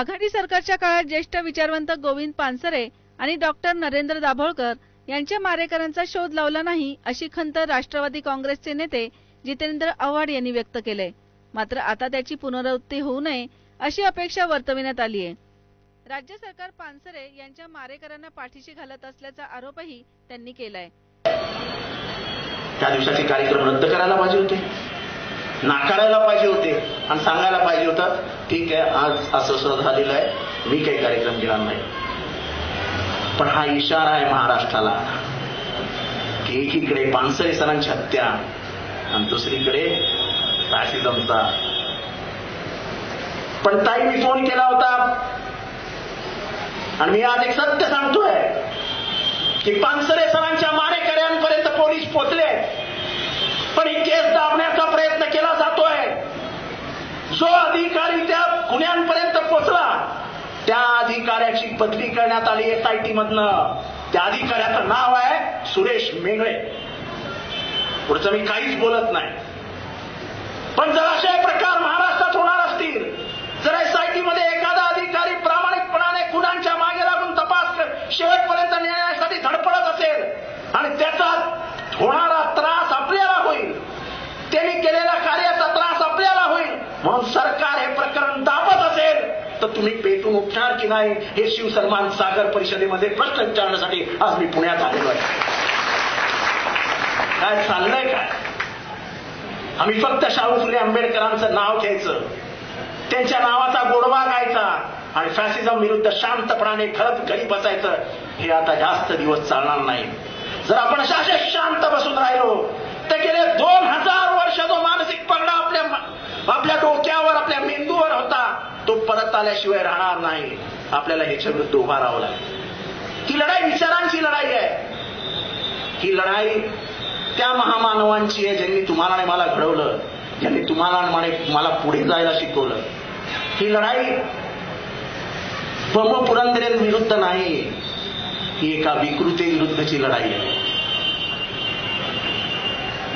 आघाडी सरकारच्या काळात ज्येष्ठ विचारवंत गोविंद पानसरे आणि डॉक्टर नरेंद्र दाभोळकर यांच्या मारेकऱ्यांचा शोध लावला नाही अशी खंत राष्ट्रवादी काँग्रेसचे नेते जितेंद्र आव्हाड यांनी व्यक्त केले. मात्र आता त्याची पुनरावृत्ती होऊ नये अशी अपेक्षा वर्तविण्यात आली आहे राज्य सरकार पानसरे यांच्या मारेकऱ्यांना पाठीशी घालत असल्याचा आरोपही त्यांनी केलाय. त्या दिवसाचे कार्यक्रम रद्द करायला पाहिजे होते. नाकारायला पाहिजे होते. आणि सांगायला पाहिजे होतं ठीक आहे आज असं असं झालेलं आहे मी काही कार्यक्रम घेणार नाही. पण हा इशारा आहे महाराष्ट्राला की एकीकडे पानसरे सरांची हत्या आणि दुसरीकडे फॅसिझमचा पण ताई मी फोन केला होता. आणि मी आज एक सत्य सांगतोय की पानसरे सरांच्या मारेकऱ्यांपर्यंत पोलीस पोचले पण ही केस दाबण्याचा प्रयत्न केला जातोय जो अधिकारी त्या गुन्ह्यांपर्यंत पोहोचला. त्या अधिकाऱ्याची बदली करण्यात आली एस आय टी मधनं. त्या अधिकाऱ्याचं नाव आहे सुरेश मेंगळे पुढचं मी काहीच बोलत नाही. पण जर असे प्रकार महाराष्ट्रात होणार असतील. जर एस आय टी मध्ये एखादा अधिकारी प्रामाणिकपणाने खुनांच्या मागे लागून तपास शेवटपर्यंत नेण्यासाठी धडपडत असेल आणि त्याचा होणार त्रास आपल्याला होईल त्यांनी केलेल्या कार्याचा त्रास आपल्याला होईल म्हणून सरकार हे प्रकरण दाबत असेल तर तुम्ही पेटून उठणार की नाही हे शिवसन्मान सागर परिषदेमध्ये प्रश्न विचारण्यासाठी आज मी पुण्यात आलेलो आहे. काय चाललंय काय? आम्ही फक्त शाहू फुले आंबेडकरांचं नाव घ्यायचं. त्यांच्या नावाचा गोडवा गायचा आणि फॅसिझम विरुद्ध शांतपणाने खळत घरी बसायचं हे आता जास्त दिवस चालणार नाही. जर आपण अशा शांत बसून राहिलो तर गेले दोन हजार वर्ष जो मानसिक पगडा आपल्या परत आल्याशिवाय राहणार नाही. आपल्याला ह्याच्या विरुद्ध उभा राहावं लागेल. ही लढाई विचारांची लढाई आहे. ही लढाई त्या महामानवांची आहे ज्यांनी तुम्हाला आणि मला घडवलं ज्यांनी तुम्हाला आणि मला- पुढे जायला शिकवलं. ही लढाई बम पुरंदरेंविरुद्ध नाही. ही एका विकृती विरुद्धची लढाई आहे.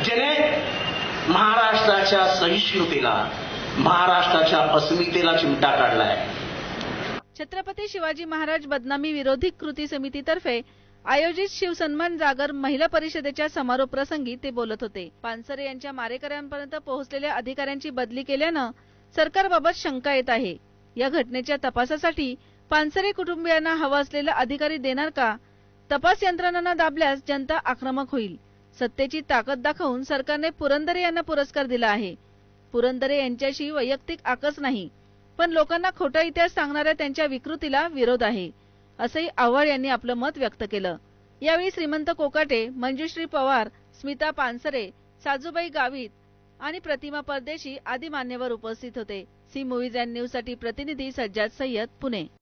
ज्याने महाराष्ट्राच्या सहिष्णुतेला महाराष्ट्राच्या अस्मितेला चिमटा काढलाय. छत्रपती शिवाजी महाराज बदनामी विरोधी कृती समितीतर्फे आयोजित शिवसन्मान जागर महिला परिषदेच्या समारोप प्रसंगी ते बोलत होते. पानसरे यांच्या मारेकऱ्यांपर्यंत पोहोचलेल्या अधिकाऱ्यांची बदली केल्यानं सरकारबाबत शंका येत आहे. या घटनेच्या तपासासाठी पानसरे कुटुंबियांना हवा असलेला अधिकारी देणार का? तपास यंत्रणांना दाबल्यास जनता आक्रमक होईल. सत्तेची ताकद दाखवून सरकारने पुरंदरे यांना पुरस्कार दिला आहे. पुरंदरे यांच्याशी वैयक्तिक आकच नाही पण लोकांना खोटा इतिहास सांगणाऱ्या त्यांच्या विकृतीला विरोध आहे असंही आव्हाड यांनी आपलं मत व्यक्त केलं. यावेळी श्रीमंत कोकाटे मंजुश्री पवार स्मिता पानसरे साजूबाई गावित आणि प्रतिमा परदेशी आदी मान्यवर उपस्थित होते. सी मूव्हीज अँड न्यूजसाठी प्रतिनिधी सज्जाद सय्यद पुणे.